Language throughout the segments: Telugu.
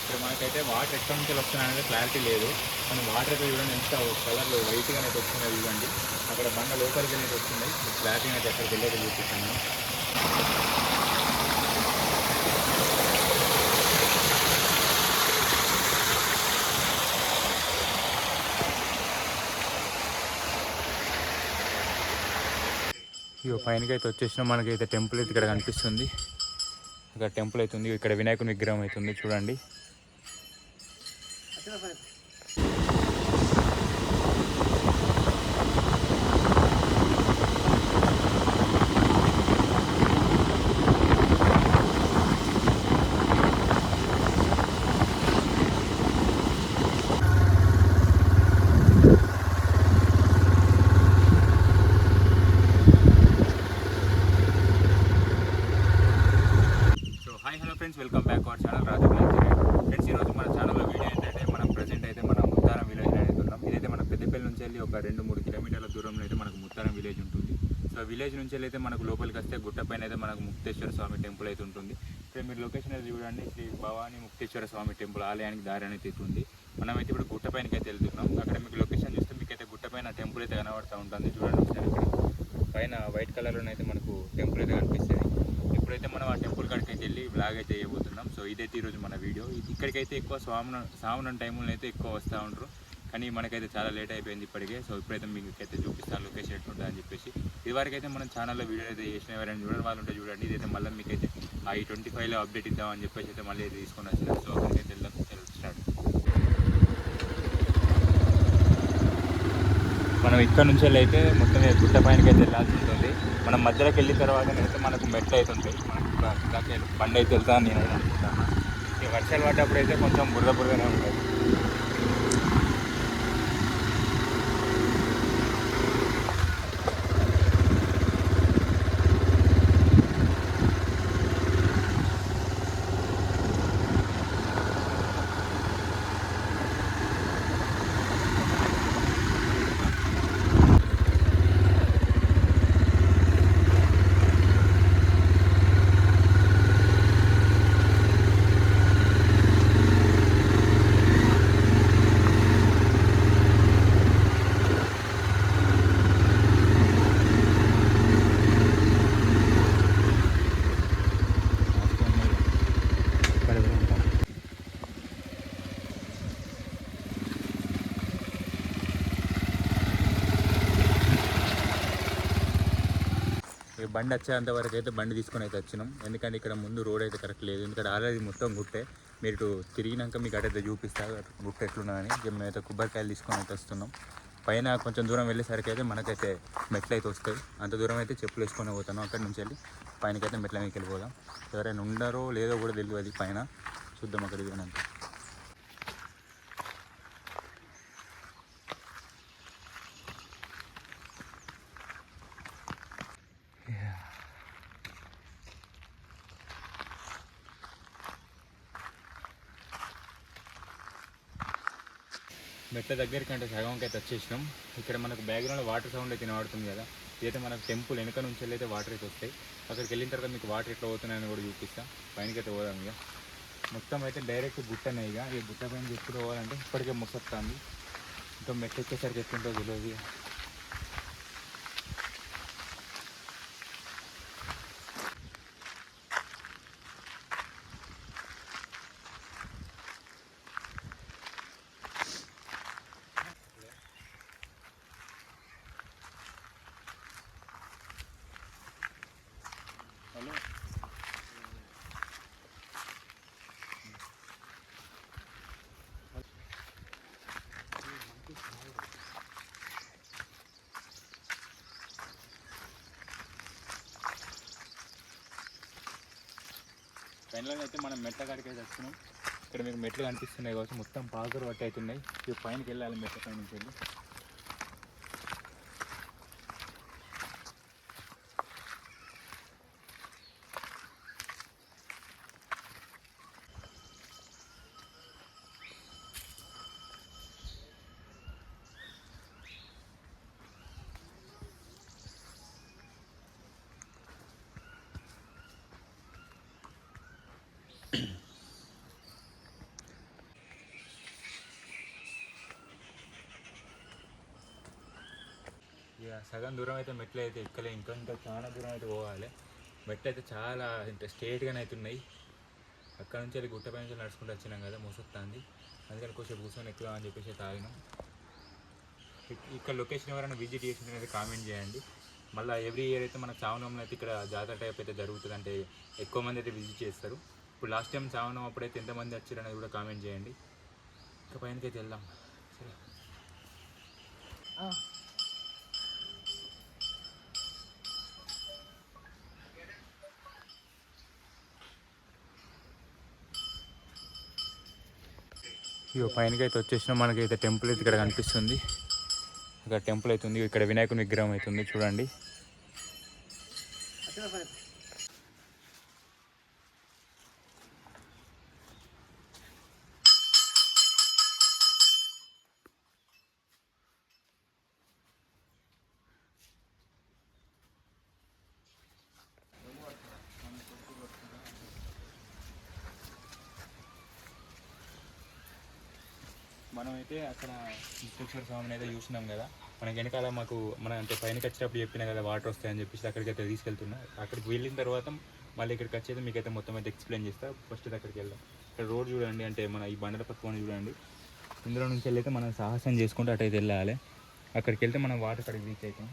ఇక్కడ మనకైతే వాటర్ ఎక్కడి నుంచి వస్తున్నాయి అనేది క్లారిటీ లేదు. మనం వాటర్ అయితే చూడండి ఎంత కలర్లో వైట్గా అయితే వస్తున్నాయి చూడండి. అక్కడ బండ లోపలికి వెళ్ళి వస్తున్నాయి. క్లారిటీ అయితే ఎక్కడికి వెళ్ళేది చూపిస్తాను. ఇక పైనకి అయితే వచ్చేసిన. మనకైతే టెంపుల్ అయితే ఇక్కడ కనిపిస్తుంది. ఇక్కడ టెంపుల్ అవుతుంది ఇక్కడ వినాయకుని విగ్రహం అవుతుంది చూడండి so hi hello friends welcome our channel Raju friends ఈరోజు మన ఛానల్లో వీడియో ఏంటంటే మనం ప్రజెంట్ అయితే మనం ముత్తారం విలేజ్ అనేది ఉన్నాం ఇదైతే మన పెద్దపల్లి నుంచి వెళ్ళి ఒక రెండు మూడు కిలోమీటర్ల దూరంలో అయితే మనకు ముత్తారం విలేజ్ ఉంటుంది. సో విలేజ్ నుంచి వెళ్ళి అయితే మనకు లోపలికి వస్తే గుట్ట పైన అయితే మనకు ముక్తేశ్వర స్వామి టెంపుల్ అయితే ఉంటుంది. ఇక్కడ మీరు లొకేషన్ అయితే చూడండి. శ్రీ భవానీ ముక్తేశ్వర స్వామి టెంపుల్ ఆలయానికి దారి అనేది ఉంది. మనమైతే ఇప్పుడు గుట్ట పైనకి అయితే వెళ్తున్నాం. అక్కడ మీకు లొకేషన్ చూస్తే మీకు అయితే గుట్ట పైన టెంపుల్ అయితే కనబడుతూ ఉంటుంది. చూడండి ఒకసారి. ఇక్కడ పైన వైట్ కలర్లోనైతే మనకు టెంపుల్ అయితే కనిపిస్తుంది. ఇప్పుడైతే మనం ఆ టెంపుల్ కాడికి అయితే వెళ్ళి బ్లాగ్ అయితే చేయబోతున్నాం సో ఇదైతే ఈరోజు మన వీడియో. ఇక్కడికైతే ఎక్కువ స్వామిన సామున టైంలో అయితే ఎక్కువ వస్తూ ఉంటారు కానీ మనకైతే చాలా లేట్ అయిపోయింది ఇప్పటికే. సో ఇప్పుడైతే మీకు అయితే చూపిస్తాను లొకేషన్ ఎట్లుంటుంది అని చెప్పేసి. ఇదివరకు అయితే మనం ఛానల్లో వీడియో అయితే చేసిన ఎవరైనా చూడని వాళ్ళు ఉంటే చూడండి. ఇదైతే మళ్ళీ మీకైతే అయితే ఈ ట్వంటీ ఫైవ్లో అప్డేట్ ఇద్దామని చెప్పేసి అయితే మళ్ళీ అయితే తీసుకొని వచ్చిన. సో మనం ఇక్కడ నుంచి వెళ్ళి అయితే మొత్తం గుట్ట పైనకి అయితే వెళ్ళాల్సి ఉంటుంది. మనం మధ్యలోకి వెళ్ళిన తర్వాత అయితే మనకు మెట్లు అయితే ఉంటాయి. మనకు బండి అయితే వెళ్తా అని నేను అనుకుంటాను వర్షాలు పడ్డప్పుడు అయితే కొంచెం బురద బురదనే ఉంటుంది ఇక్కడ కూడా ఉంటాం. ఈ బండి వచ్చేంత వరకు అయితే బండి తీసుకొని అయితే వచ్చినాం. ఎందుకంటే ఇక్కడ ముందు రోడ్ అయితే కరెక్ట్ లేదు. ఎందుకంటే ఆల్రెడీ మొత్తం గుట్టే. మీరు ఇటు తిరిగినాక మీకు అటైతే చూపిస్తారు గుట్ట ఎట్లున్నదని. ఇక మేమైతే కొబ్బరికాయలు తీసుకొని అయితే వస్తున్నాం. పైన కొంచెం దూరం వెళ్ళేసరికి అయితే మనకైతే మెట్లు అయితే వస్తాయి. అంత దూరం అయితే చెప్పులు వేసుకొని పోతాను. అక్కడి నుంచి వెళ్ళి పైనకైతే మెట్ల మీదకి వెళ్ళిపోదాం. ఎవరైనా ఉండరో లేదో కూడా తెలియదు పైన. చూద్దాం అక్కడికి పోయినాక మెట్ల దగ్గరికి అంటే సగంకి అయితే వచ్చేసినాం. ఇక్కడ మనకు బ్యాక్గ్రౌండ్లో వాటర్ సౌండ్ అయితే వినబడుతుంది కదా. ఇదైతే మనకు టెంపుల్ వెనక నుంచి వెళ్ళి అయితే వాటర్ అయితే వస్తాయి. అక్కడికి వెళ్ళిన తర్వాత మీకు వాటర్ ఎట్లా పోతున్నాయని కూడా చూపిస్తాం. పైనకి అయితే పోదాం ఇక. మొత్తం అయితే డైరెక్ట్ గుట్టనే ఇక. ఈ గుట్ట పైన ఎప్పుడు పోవాలంటే ఇప్పటికే ముసొస్తుంది ఇంకా మెట్లు ఎక్కేసరికి ఎట్లుంటుందో తెలియదు ఫైనల్గా అయితే మనం మెట్ల కాడికి అయితే వస్తున్నాం ఇక్కడ మీకు మెట్లు కనిపిస్తున్నాయి కాబట్టి మొత్తం పాకరు పట్టి అవుతున్నాయి. ఇవి పైనకి వెళ్ళాలి మెట్ల పైన నుంచి వెళ్ళి. సగం దూరం అయితే మెట్లు అయితే ఎక్కలే. ఇంకా ఇంకా చాలా దూరం అయితే పోవాలి. మెట్లు అయితే చాలా అంటే స్ట్రేట్గానే అయితే ఉన్నాయి అక్కడ నుంచి వెళ్ళి గుట్టపై నుంచి నడుచుకుంటూ వచ్చినాం కదా మూసొస్తుంది అందుకని కొంచెం కూర్చొని ఎక్కువ అని చెప్పేసి తాగినాం. ఇక్కడ లొకేషన్ ఎవరైనా విజిట్ చేసిన అయితే కామెంట్ చేయండి. మళ్ళీ ఎవ్రీ ఇయర్ అయితే మన చావనంలో అయితే ఇక్కడ జాతర టైప్ అయితే జరుగుతుంది అంటే ఎక్కువ మంది అయితే విజిట్ చేస్తారు. ఇప్పుడు లాస్ట్ టైం చావనం అప్పుడైతే ఎంతమంది వచ్చారు అనేది కూడా కామెంట్ చేయండి. ఇంకా పైనకైతే వెళ్దాం. సరే. ఇగో పైనకైతే వచ్చేసిన. మనకైతే టెంపుల్ అయితే ఇక్కడ కనిపిస్తుంది. ఇక్కడ టెంపుల్ అయితే ఉంది. ఇక్కడ వినాయకుని విగ్రహం అయితే ఉంది. చూడండి. మనమైతే అక్కడ విశ్వేశ్వర స్వామిని అయితే చూసినాం కదా. మనకి వెనకాల మాకు మన అంటే పైనకి వచ్చేటప్పుడు చెప్పిన కదా వాటర్ వస్తాయని చెప్పేసి అక్కడికి అయితే తీసుకెళ్తున్నా. అక్కడికి వెళ్ళిన తర్వాత మళ్ళీ ఇక్కడికి వచ్చేది మీకైతే మొత్తం అయితే ఎక్స్ప్లెయిన్ చేస్తా. ఫస్ట్ అక్కడికి వెళ్దాం. ఇక్కడ రోడ్ చూడండి అంటే మన ఈ బండల పక్కన చూడండి. ఇందులో నుంచి వెళ్ళైతే మనం సాహసం చేసుకుంటూ అటైతే వెళ్ళాలి. అక్కడికి వెళ్తే మనం వాటర్ అక్కడికి రీచ్ అవుతాం.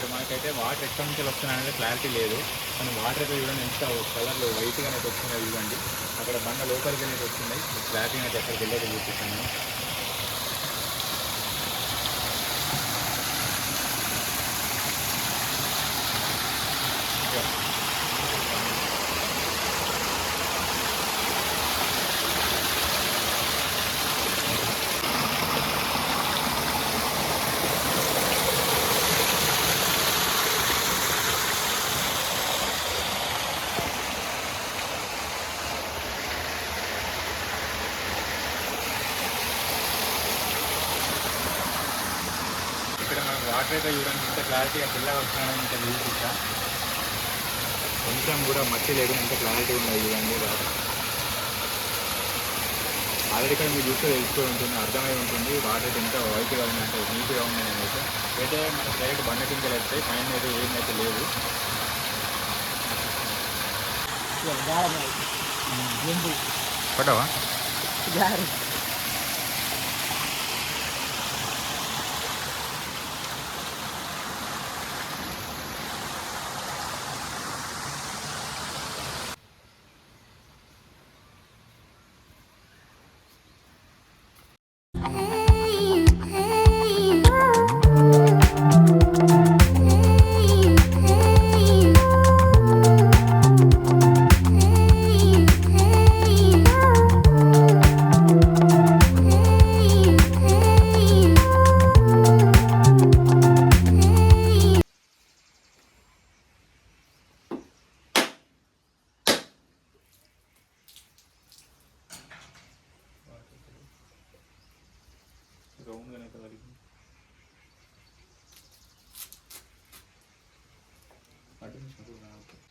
ఇక్కడ మనకైతే వాటర్ ఎక్కడి నుంచి వస్తున్నాయనేది క్లారిటీ లేదు. కానీ వాటర్ అయితే చూడండి ఎంత కలర్లో వైట్గా అయితే వస్తున్నాయి చూడండి. అక్కడ బండ లోపలికి అనేది వస్తున్నాయి. క్లారిటీ అయితే ఎక్కడికి వెళ్ళేది చూపిస్తున్నాను Yeah మనం వాటర్ అయితే చూడండి ఇంత క్లారిటీగా పిల్లగా వస్తున్నాయని ఇంత చూపిస్తా. కొంచెం కూడా మట్టి లేదు ఎంత క్లారిటీ ఉన్నాయి చూడండి వాటర్ ఆల్రెడీ ఇక్కడ మీరు చూస్తే తెలుసుకొని ఉంటుంది అర్థమై ఉంటుంది వాటర్ ఎంత వైట్గా ఉంది అంటే నీట్గా ఉంది అయితే అయితే మన డైరెక్ట్ బండ కిందలు వస్తాయి పైన అయితే ఏమైతే లేదు పడవా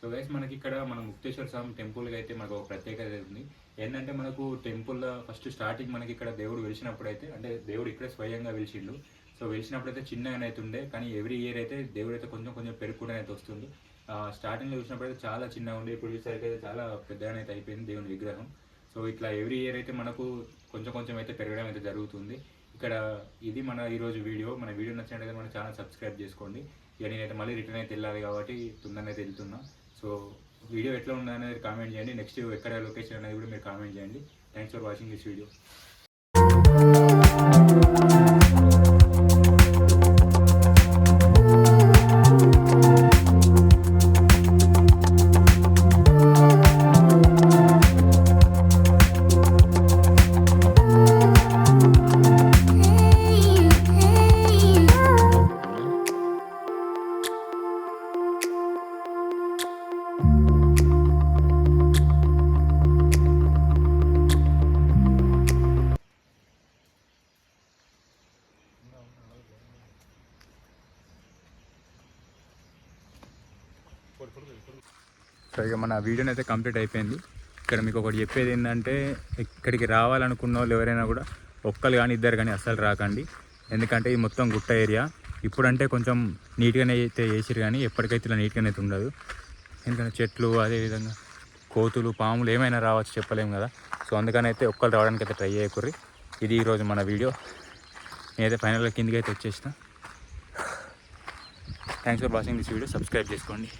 సో గైస్ మనకి ఇక్కడ మన ముక్తేశ్వర స్వామి టెంపుల్కి అయితే మనకు ఒక ప్రత్యేకత ఉంది. ఏంటంటే మనకు టెంపుల్ ఫస్ట్ స్టార్టింగ్ మనకి ఇక్కడ దేవుడు వెలిసినప్పుడు అయితే అంటే దేవుడు ఇక్కడ స్వయంగా వెలిచిండు సో వెలిసినప్పుడు అయితే చిన్నగానే అయితే ఉండే కానీ ఎవ్రీ ఇయర్ అయితే దేవుడు అయితే కొంచెం కొంచెం పెరుగుకుండా అయితే వస్తుంది స్టార్టింగ్లో చూసినప్పుడు అయితే చాలా చిన్నగా ఉండే ఇప్పుడు చూసేసరికి అయితే చాలా పెద్దగానే అయితే అయిపోయింది దేవుని విగ్రహం. సో ఇట్లా ఎవ్రీ ఇయర్ అయితే మనకు కొంచెం కొంచెం అయితే పెరగడం అయితే జరుగుతుంది. ఇక్కడ ఇది మన ఈరోజు వీడియో. మన వీడియో నచ్చినట్లయితే మన ఛానల్ సబ్స్క్రైబ్ చేసుకోండి. ఇక నేనైతే మళ్ళీ రిటర్న్ అయితే వెళ్ళాలి కాబట్టి తొందరగా అయితే వెళ్తున్నా. సో వీడియో ఎట్లా ఉందనేది కామెంట్ చేయండి. నెక్స్ట్ ఎక్కడ లొకేషన్ అనేది కూడా మీరు కామెంట్ చేయండి. Thanks for watching this video so ఇక మన వీడియోని అయితే కంప్లీట్ అయిపోయింది. ఇక్కడ మీకు ఒకటి చెప్పేది ఏంటంటే ఇక్కడికి రావాలనుకున్న వాళ్ళు ఎవరైనా కూడా ఒక్కరు కానీ ఇద్దరు కానీ అస్సలు రాకండి. ఎందుకంటే ఇది మొత్తం గుట్ట ఏరియా ఇప్పుడంటే కొంచెం నీట్గానే అయితే వేసిరు కానీ ఎప్పటికైతే ఇలా నీట్గానే అయితే ఉండదు. ఎందుకంటే చెట్లు అదేవిధంగా కోతులు పాములు ఏమైనా రావచ్చు చెప్పలేము కదా. సో అందుకని అయితే ఒక్కరు రావడానికి అయితే ట్రై చేయకూర్రి. ఇది ఈరోజు మన వీడియో. నేనైతే ఫైనల్గా కిందికి అయితే వచ్చేసిన. Thanks for watching this video subscribe చేసుకోండి.